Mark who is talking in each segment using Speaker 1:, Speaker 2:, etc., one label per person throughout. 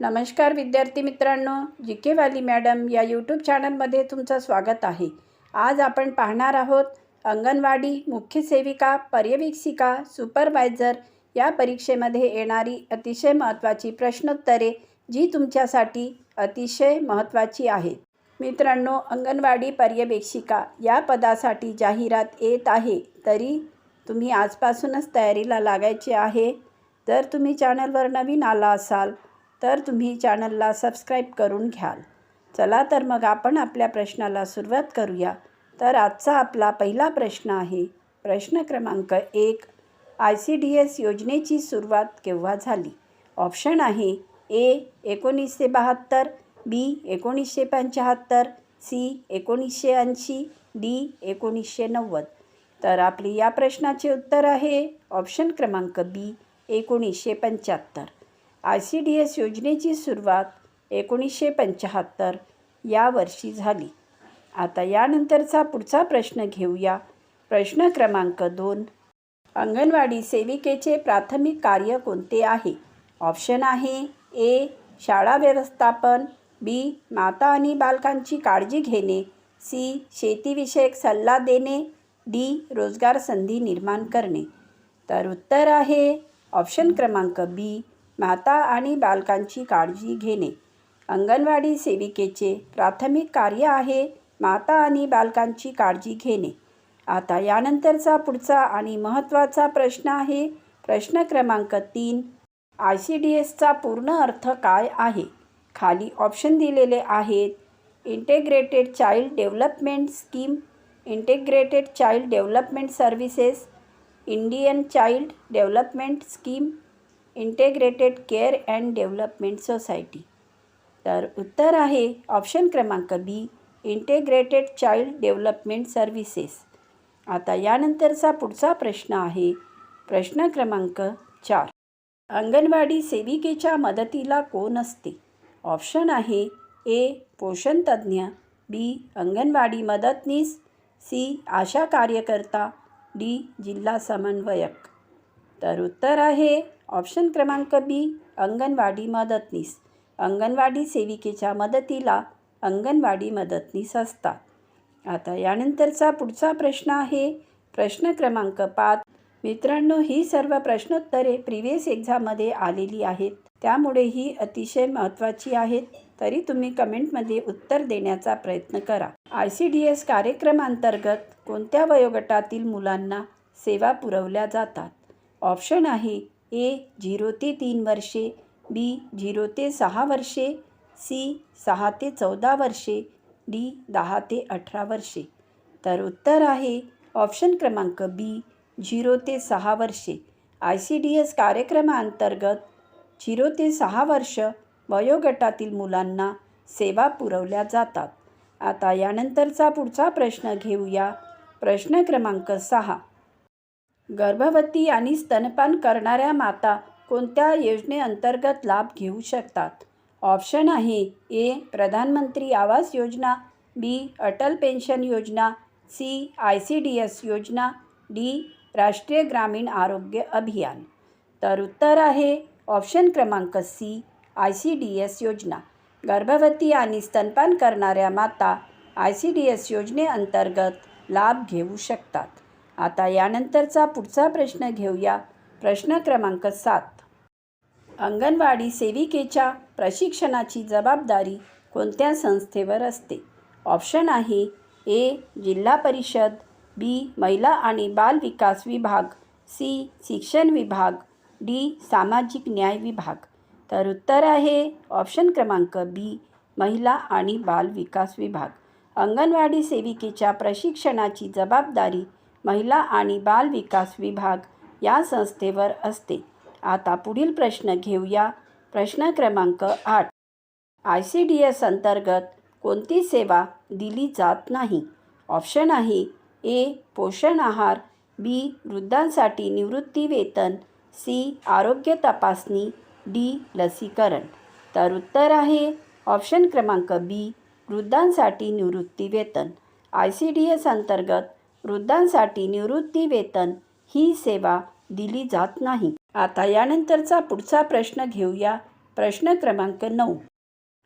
Speaker 1: नमस्कार विद्यार्थी मित्रांनो जी के वाली मॅडम या यूट्यूब चॅनलमध्ये तुमचं स्वागत आहे. आज आपण पाहणार आहोत अंगणवाडी मुख्य सेविका पर्यवेक्षिका सुपरवायझर या परीक्षेमध्ये येणारी अतिशय महत्त्वाची प्रश्नोत्तरे जी तुमच्यासाठी अतिशय महत्त्वाची आहेत. मित्रांनो अंगणवाडी पर्यवेक्षिका या पदासाठी जाहिरात येत आहे तरी तुम्ही आजपासूनच तयारीला लागायचे आहे. जर तुम्ही चॅनलवर नवीन आला असाल तर तुम्ही चॅनलला सबस्क्राईब करून घ्याल. चला तर मग आपण आपल्या प्रश्नाला सुरुवात करूया. तर आजचा आपला पहिला प्रश्न आहे. प्रश्न क्रमांक एक आय सी डी एस योजनेची सुरुवात केव्हा झाली? ऑप्शन आहे ए एकोणीसशे बहात्तर बी एकोणीसशे पंच्याहत्तर सी एकोणीसशे ऐंशी डी एकोणीसशे नव्वद. तर आपली या प्रश्नाचे उत्तर आहे ऑप्शन क्रमांक बी एकोणीसशे पंच्याहत्तर. आय सी डी एस योजनेची सुरुवात एकोणीसशे पंच्याहत्तर या वर्षी झाली. आता यानंतरचा पुढचा प्रश्न घेऊया. प्रश्न क्रमांक दोन. अंगणवाडी सेविकेचे प्राथमिक कार्य कोणते आहे? ऑप्शन आहे ए. शाळा व्यवस्थापन बी. माता आणि बालकांची काळजी घेणे सी. शेतीविषयक सल्ला देणे डी. रोजगार संधी निर्माण करणे. तर उत्तर आहे ऑप्शन क्रमांक बी. माता आणि बालकांची काळजी घेणे. अंगणवाडी सेविकेचे प्राथमिक कार्य आहे माता आणि बालकांची काळजी घेणे. आता यानंतरचा पुढचा आणि महत्त्वाचा प्रश्न आहे प्रश्न क्रमांक तीन आय सी डी एसचा पूर्ण अर्थ काय आहे? खाली ऑप्शन दिलेले आहेत integrated child development scheme integrated child development services Indian child development scheme integrated care and development society. तर उत्तर आहे ऑप्शन क्रमांक B integrated child development services. आता यानंतरचा पुढचा प्रश्न आहे प्रश्न क्रमांक चार. अंगणवाडी सेविकेच्या मदतीला कोण असते? ऑप्शन आहे ए पोषणतज्ज्ञ बी अंगणवाडी मदतनीस सी आशा कार्यकर्ता डी जिल्हा समन्वयक. तर उत्तर आहे ऑप्शन क्रमांक बी अंगणवाडी मदतनीस. अंगणवाडी सेविकेच्या मदतीला अंगणवाडी मदतनीस असतात. आता यानंतरचा पुढचा प्रश्न आहे. प्रश्न क्रमांक पाच. मित्रांनो ही सर्व प्रश्नोत्तरे प्रिव्हियस एक्झाममध्ये आलेली आहेत. त्यामुळे ही अतिशय महत्त्वाची आहेत. तरी तुम्ही कमेंटमध्ये उत्तर देण्याचा प्रयत्न करा. आय सी डी एस कार्यक्रमांतर्गत कोणत्या वयोगटातील मुलांना सेवा पुरवल्या जातात? ऑप्शन आहे ए झिरो ते तीन वर्षे बी झिरो ते सहा वर्षे सी सहा ते चौदा वर्षे डी दहा ते अठरा वर्षे. तर उत्तर आहे ऑप्शन क्रमांक बी झिरो ते सहा वर्षे. आय सी डी एस कार्यक्रमाअंतर्गत झिरो ते सहा वर्ष वयोगटातील मुलांना सेवा पुरवल्या जातात. आता यानंतरचा पुढचा प्रश्न घेऊया. प्रश्न क्रमांक सहा. गर्भवती आणि स्तनपान करणाऱ्या माता कोणत्या योजनेअंतर्गत लाभ घेऊ शकतात? ऑप्शन आहे ए प्रधानमंत्री आवास योजना बी अटल पेन्शन योजना C I C D S योजना डी राष्ट्रीय ग्रामीण आरोग्य अभियान. तर उत्तर आहे ऑप्शन क्रमांक C I C D S योजना. गर्भवती आणि स्तनपान करणाऱ्या माता आय सी डी एस योजनेअंतर्गत लाभ घेऊ शकतात. आता यानंतरचा पुढचा प्रश्न घेऊया. प्रश्न क्रमांक सात. अंगणवाडी सेविकेच्या प्रशिक्षणाची जबाबदारी कोणत्या संस्थेवर असते? ऑप्शन आहे ए जिल्हा परिषद बी महिला आणि बाल विकास विभाग सी शिक्षण विभाग डी सामाजिक न्याय विभाग. तर उत्तर आहे ऑप्शन क्रमांक बी महिला आणि बाल विकास विभाग. अंगणवाडी सेविकेच्या प्रशिक्षणाची जबाबदारी महिला आणि बाल विकास विभाग या संस्थेवर असते. आता पुढील प्रश्न घेऊया. प्रश्न क्रमांक आठ. आय सी डी एस अंतर्गत कोणती सेवा दिली जात नाही? ऑप्शन आहे ए. पोषण आहार बी. वृद्धांसाठी निवृत्ती वेतन सी. आरोग्य तपासणी डी. लसीकरण. तर उत्तर आहे ऑप्शन क्रमांक बी. वृद्धांसाठी निवृत्ती वेतन. आय सी डी एस अंतर्गत वृद्धांसाठी निवृत्ती वेतन ही सेवा दिली जात नाही. आता यानंतरचा पुढचा प्रश्न घेऊया. प्रश्न क्रमांक नऊ.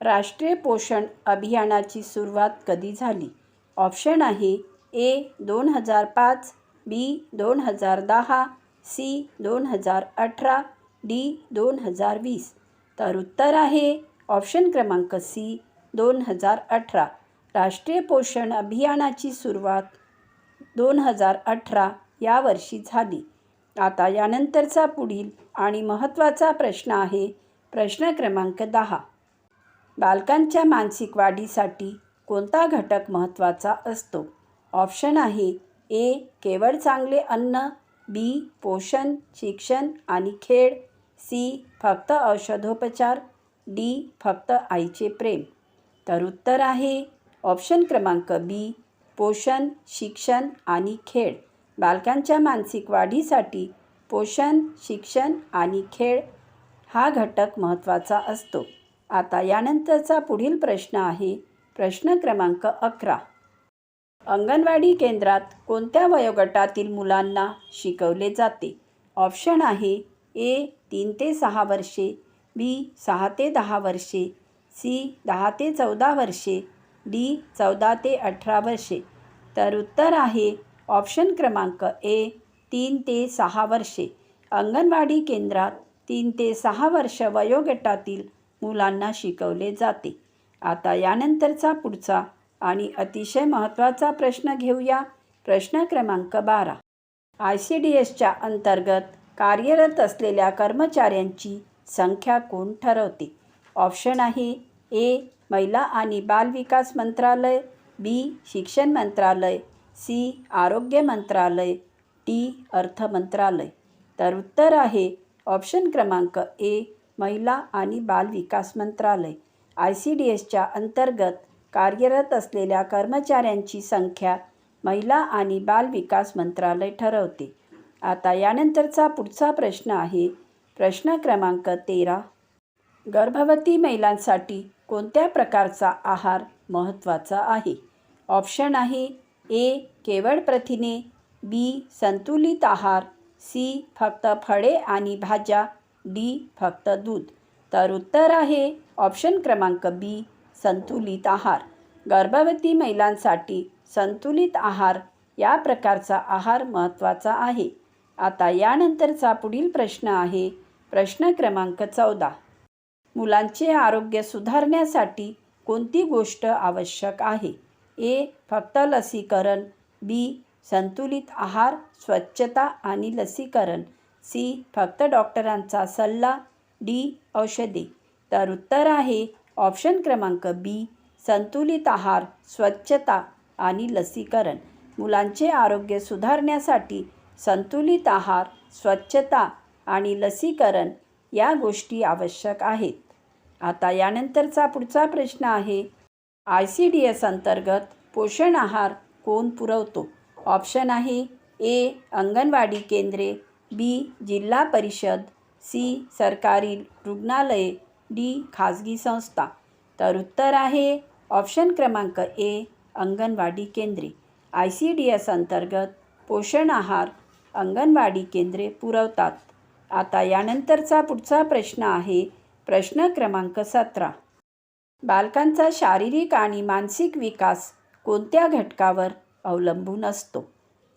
Speaker 1: राष्ट्रीय पोषण अभियानाची सुरुवात कधी झाली? ऑप्शन आहे ए दोन हजार पाच बी दोन हजार दहा सी दोन हजार अठरा डी दोन हजार वीस. तर उत्तर आहे ऑप्शन क्रमांक सी दोन हजार अठरा. राष्ट्रीय पोषण अभियानाची सुरुवात दोन हजार अठरा या वर्षी झाली. आता यानंतरचा पुढील आणि महत्त्वाचा प्रश्न आहे प्रश्न क्रमांक दहा. बालकांच्या मानसिक वाढीसाठी कोणता घटक महत्त्वाचा असतो? ऑप्शन आहे ए केवळ चांगले अन्न बी पोषण शिक्षण आणि खेळ सी फक्त औषधोपचार डी फक्त आईचे प्रेम. तर उत्तर आहे ऑप्शन क्रमांक बी पोषण शिक्षण आणि खेळ. बालकांच्या मानसिक वाढीसाठी पोषण शिक्षण आणि खेळ हा घटक महत्त्वाचा असतो. आता यानंतरचा पुढील प्रश्न आहे प्रश्न क्रमांक अकरा. अंगणवाडी केंद्रात कोणत्या वयोगटातील मुलांना शिकवले जाते? ऑप्शन आहे ए तीन ते सहा वर्षे बी सहा ते दहा वर्षे सी दहा ते चौदा वर्षे डी चौदा ते अठरा वर्षे. तर उत्तर आहे ऑप्शन क्रमांक ए तीन ते सहा वर्षे. अंगणवाडी केंद्रात तीन ते सहा वर्ष वयोगटातील मुलांना शिकवले जाते. आता यानंतरचा पुढचा आणि अतिशय महत्त्वाचा प्रश्न घेऊया. प्रश्न क्रमांक बारा. आय सी डी एसच्या अंतर्गत कार्यरत असलेल्या कर्मचाऱ्यांची संख्या कोण ठरवते? ऑप्शन आहे ए महिला आणि बालविकास मंत्रालय. बी शिक्षण मंत्रालय सी आरोग्य मंत्रालय टी अर्थ मंत्रालय. तर उत्तर आहे ऑप्शन क्रमांक ए महिला आणि बाल विकास मंत्रालय. आय सी डी एसच्या अंतर्गत कार्यरत असलेल्या कर्मचाऱ्यांची संख्या महिला आणि बाल विकास मंत्रालय ठरवते. आता यानंतरचा पुढचा प्रश्न आहे प्रश्न क्रमांक तेरा. गर्भवती महिलांसाठी कोणत्या प्रकारचा आहार महत्त्वाचा आहे? ऑप्शन आहे ए केवळ प्रथिने बी संतुलित आहार सी फक्त फळे आणि भाज्या डी फक्त दूध. तर उत्तर आहे ऑप्शन क्रमांक बी संतुलित आहार. गर्भवती महिलांसाठी संतुलित आहार या प्रकारचा आहार महत्त्वाचा आहे. आता यानंतरचा पुढील प्रश्न आहे प्रश्न क्रमांक चौदा. मुलांचे आरोग्य सुधारण्यासाठी कोणती गोष्ट आवश्यक आहे? ए फक्त लसीकरण. बी संतुलित आहार स्वच्छता आणि लसीकरण. सी फक्त डॉक्टरांचा सल्ला. डी औषधे. तर उत्तर आहे ऑप्शन क्रमांक बी संतुलित आहार स्वच्छता आणि लसीकरण. मुलांचे आरोग्य सुधारण्यासाठी संतुलित आहार स्वच्छता आणि लसीकरण या गोष्टी आवश्यक आहेत. आता यानंतरचा पुढचा प्रश्न आहे. आय सी डी एस अंतर्गत पोषण आहार कोण पुरवतो? ऑप्शन आहे ए अंगणवाडी केंद्रे बी जिल्हा परिषद सी सरकारी रुग्णालये डी खाजगी संस्था. तर उत्तर आहे ऑप्शन क्रमांक ए अंगणवाडी केंद्रे. आय सी डी एस अंतर्गत पोषण आहार अंगणवाडी केंद्रे पुरवतात. आता यानंतरचा पुढचा प्रश्न आहे प्रश्न क्रमांक सतरा. बालकांचा शारीरिक आणि मानसिक विकास कोणत्या घटकावर अवलंबून असतो?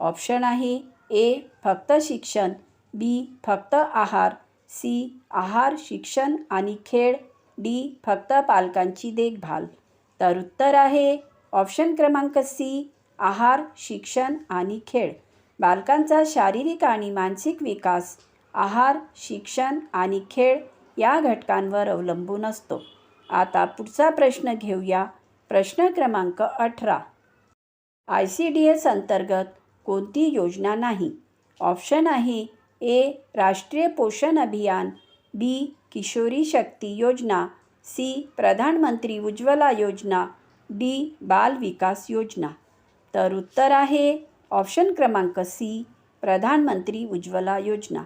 Speaker 1: ऑप्शन आहे ए फक्त शिक्षण बी फक्त आहार सी आहार शिक्षण आणि खेळ डी फक्त पालकांची देखभाल. तर उत्तर आहे ऑप्शन क्रमांक सी आहार शिक्षण आणि खेळ. बालकांचा शारीरिक आणि मानसिक विकास आहार शिक्षण आणि खेळ या घटकांवर अवलंबून असतो. आता पुढचा प्रश्न घेऊया. प्रश्न क्रमांक अठरा. आय सी डी एस अंतर्गत कोणती योजना नाही? ऑप्शन आहे ए राष्ट्रीय पोषण अभियान बी किशोरी शक्ती योजना सी प्रधानमंत्री उज्ज्वला योजना डी बाल विकास योजना. तर उत्तर आहे ऑप्शन क्रमांक सी प्रधानमंत्री उज्ज्वला योजना.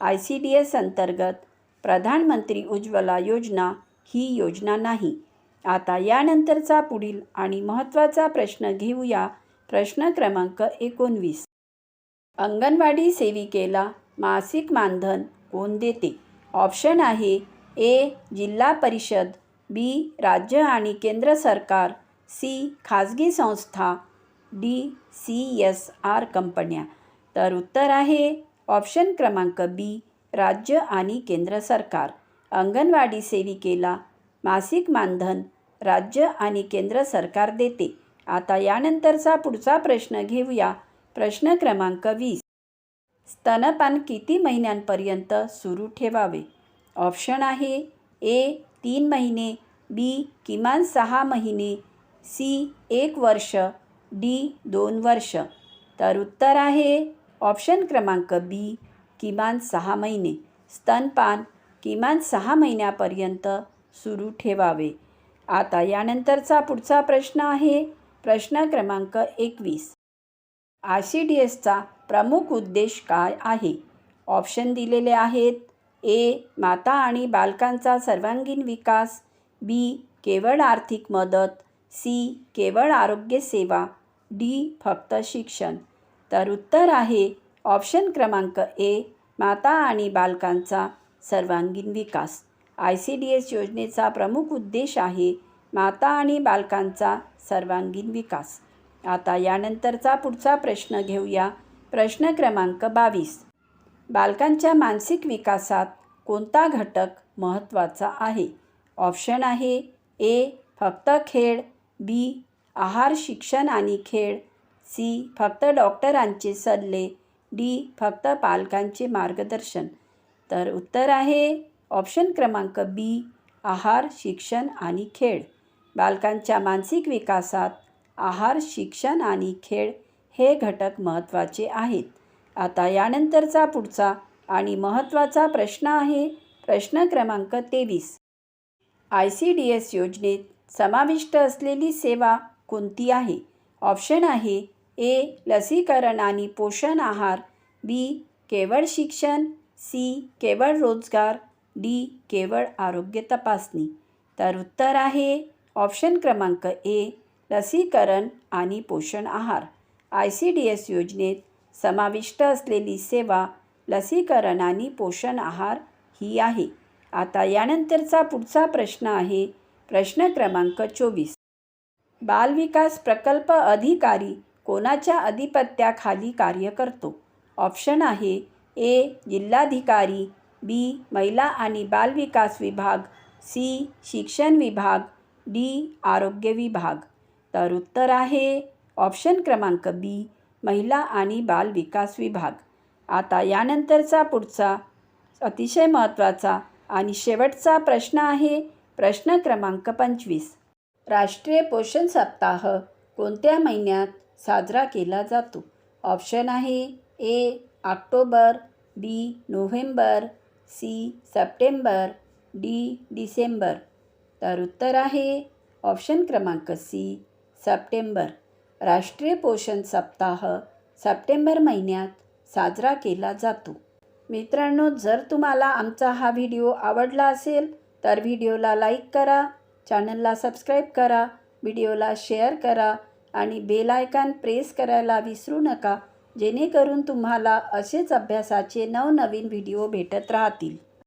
Speaker 1: आय सी डी एस अंतर्गत प्रधानमंत्री उज्ज्वला योजना ही योजना नाही. आता यानंतरचा पुढील आणि महत्त्वाचा प्रश्न घेऊया. प्रश्न क्रमांक एकोणवीस. अंगणवाडी सेविकेला मासिक मानधन कोण देते? ऑप्शन आहे ए जिल्हा परिषद बी राज्य आणि केंद्र सरकार सी खाजगी संस्था डी सी एस आर कंपन्या. तर उत्तर आहे ऑप्शन क्रमांक बी राज्य आणि केंद्र सरकार. अंगणवाडी सेविकेला मासिक मानधन राज्य आणि केंद्र सरकार देते. आता यानंतरचा पुढचा प्रश्न घेऊया. प्रश्न क्रमांक वीस. स्तनपान किती महिन्यांपर्यंत सुरू ठेवावे? ऑप्शन आहे ए तीन महिने बी किमान सहा महिने सी एक वर्ष डी दोन वर्ष. तर उत्तर आहे ऑप्शन क्रमांक बी किमान सहा महिने. स्तनपान किमान सहा महिन्यापर्यंत सुरू ठेवावे. आता यानंतरचा पुढचा प्रश्न आहे. प्रश्न क्रमांक एकवीस. आय सी डी एसचा प्रमुख उद्देश काय आहे? ऑप्शन दिलेले आहेत. ए. माता आणि बालकांचा सर्वांगीण विकास. बी. केवळ आर्थिक मदत. सी. केवळ आरोग्य सेवा. डी. फक्त शिक्षण. तर उत्तर आहे ऑप्शन क्रमांक ए. माता आणि बालकांचा सर्वांगीण विकास. आय सी डी एस योजनेचा प्रमुख उद्देश आहे माता आणि बालकांचा सर्वांगीण विकास. आता यानंतरचा पुढचा प्रश्न घेऊया. प्रश्न क्रमांक बावीस. बालकांच्या मानसिक विकासात कोणता घटक महत्त्वाचा आहे? ऑप्शन आहे ए फक्त खेळ बी आहार शिक्षण आणि खेळ सी फक्त डॉक्टरांचे सल्ले डी फक्त पालकांचे मार्गदर्शन. तर उत्तर आहे ऑप्शन क्रमांक बी आहार शिक्षण आणि खेळ. बालकांच्या मानसिक विकासात आहार शिक्षण आणि खेळ हे घटक महत्त्वाचे आहेत. आता यानंतरचा पुढचा आणि महत्त्वाचा प्रश्न आहे प्रश्न क्रमांक तेवीस. आय सी डी एस योजनेत समाविष्ट असलेली सेवा कोणती आहे? ऑप्शन आहे ए लसीकरण आणि पोषण आहार बी केवळ शिक्षण सी. केवळ रोजगार डी. केवळ आरोग्य तपासणी. तर उत्तर आहे ऑप्शन क्रमांक ए लसीकरण आणि पोषण आहार. आय सी डी एस योजनेत समाविष्ट असलेली सेवा लसीकरण आणि पोषण आहार ही आहे. आता यानंतरचा पुढचा प्रश्न आहे प्रश्न क्रमांक चोवीस. बालविकास प्रकल्प अधिकारी कोणाच्या अधिपत्याखाली कार्य करतो? ऑप्शन आहे ए जिल्हाधिकारी बी महिला आणि बालविकास विभाग सी शिक्षण विभाग डी आरोग्य विभाग. तर उत्तर आहे ऑप्शन क्रमांक बी महिला आणि बाल विकास विभाग. आता यानंतरचा पुढचा अतिशय महत्त्वाचा आणि शेवटचा प्रश्न आहे प्रश्न क्रमांक पंचवीस. राष्ट्रीय पोषण सप्ताह कोणत्या महिन्यात साजरा केला जातो? ऑप्शन आहे A October B November C September D December. तर उत्तर आहे ऑप्शन क्रमांक सी सप्टेंबर. राष्ट्रीय पोषण सप्ताह सप्टेंबर महिन्यात साजरा केला जातो. मित्रांनो जर तुम्हाला आमचा हा व्हिडिओ आवडला असेल तर व्हिडिओला लाईक करा चॅनलला सबस्क्राईब करा व्हिडिओला शेअर करा आणि बेल आयकॉन प्रेस करायला विसरू नका. जेणेकरून तुम्हाला असेच अभ्यासाचे नवनवीन व्हिडिओ भेटत राहतील.